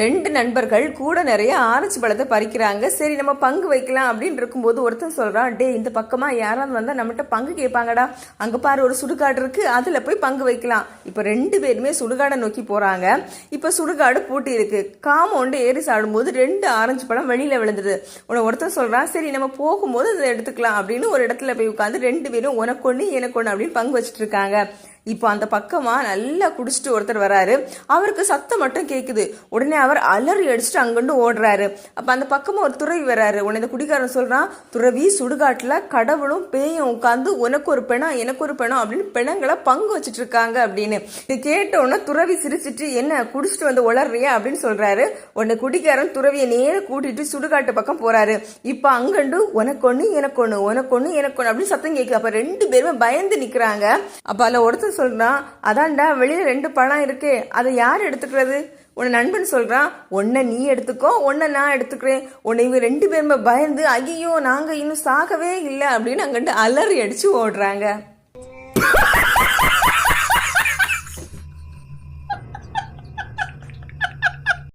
ரெண்டு நண்பர்கள் கூட நிறைய ஆரஞ்சு பழத்தை பறிக்கிறாங்க. சரி நம்ம பங்கு வைக்கலாம் அப்படின்னு இருக்கும்போது ஒருத்தன் சொல்கிறான் டே இந்த பக்கமாக யாராவது வந்தால் நம்மகிட்ட பங்கு கேட்பாங்கடா. அங்கே பாரு ஒரு சுடுகாடு இருக்குது அதில் போய் பங்கு வைக்கலாம். இப்போ ரெண்டு பேருமே சுடுகாடை நோக்கி போகிறாங்க இப்போ சுடுகாடு பூட்டி இருக்குது காமௌண்டு ஏறி சாடும்போது ரெண்டு ஆரஞ்சு பழம் வெளியில் விழுந்துது. உன ஒருத்தன் சொல்கிறான் சரி நம்ம போகும்போது அதை எடுத்துக்கலாம். அப்படின்னு ஒரு இடத்துல போய் உட்காந்து ரெண்டு பேரும் உனக்கு ஒன்று எனக்கு ஒன்று அப்படின்னு பங்கு வச்சுட்டு இருக்காங்க. இப்போ அந்த பக்கமாக நல்லா குடிச்சிட்டு ஒருத்தர் வராரு. அவருக்கு சத்தம் மட்டும் கேட்குது உடனே அவர் அலறி அடிச்சுட்டு அங்கண்டு ஓடுறாரு. அப்போ அந்த பக்கமாக ஒரு துறவி வராரு. உடனே இந்த குடிகாரன் சொல்கிறான் துறவி சுடுகாட்டில் கடவுளும் பேயும் உட்காந்து உனக்கு ஒரு பெணம் எனக்கு ஒரு பெணம் அப்படின்னு பெணங்களை பங்கு வச்சுட்டு இருக்காங்க அப்படின்னு. இது கேட்ட துறவி சிரிச்சிட்டு என்ன குடிச்சிட்டு வந்து உளறியா? அப்படின்னு சொல்கிறாரு உடனே குடிக்காரன் துறவியை நேர கூட்டிட்டு சுடுகாட்டு பக்கம் போகிறாரு இப்போ அங்கண்டு உனக்கு ஒன்று எனக்கு ஒன்று உனக்கு ஒன்று எனக்கு ஒன்று அப்படின்னு சத்தம் கேட்குது அப்போ ரெண்டு பேருமே பயந்து நிற்கிறாங்க அப்போ அதில் ஒருத்தர் சொல்றான் அதான்டா வெளியில ரெண்டு பழம் இருக்கே அதை யார் எடுத்துக்கிறது? உன்னை நண்பன் சொல்றான் ஒன்றை நீ எடுத்துக்கோ ஒன்றை நான் எடுத்துக்கிறேன். உன்னை இவங்க ரெண்டு பேருமே பயந்து ஐயோ நாங்க இன்னும் சாகவே இல்லை அப்படின்னு அங்கிட்டு அலறி அடிச்சு ஓடுறாங்க.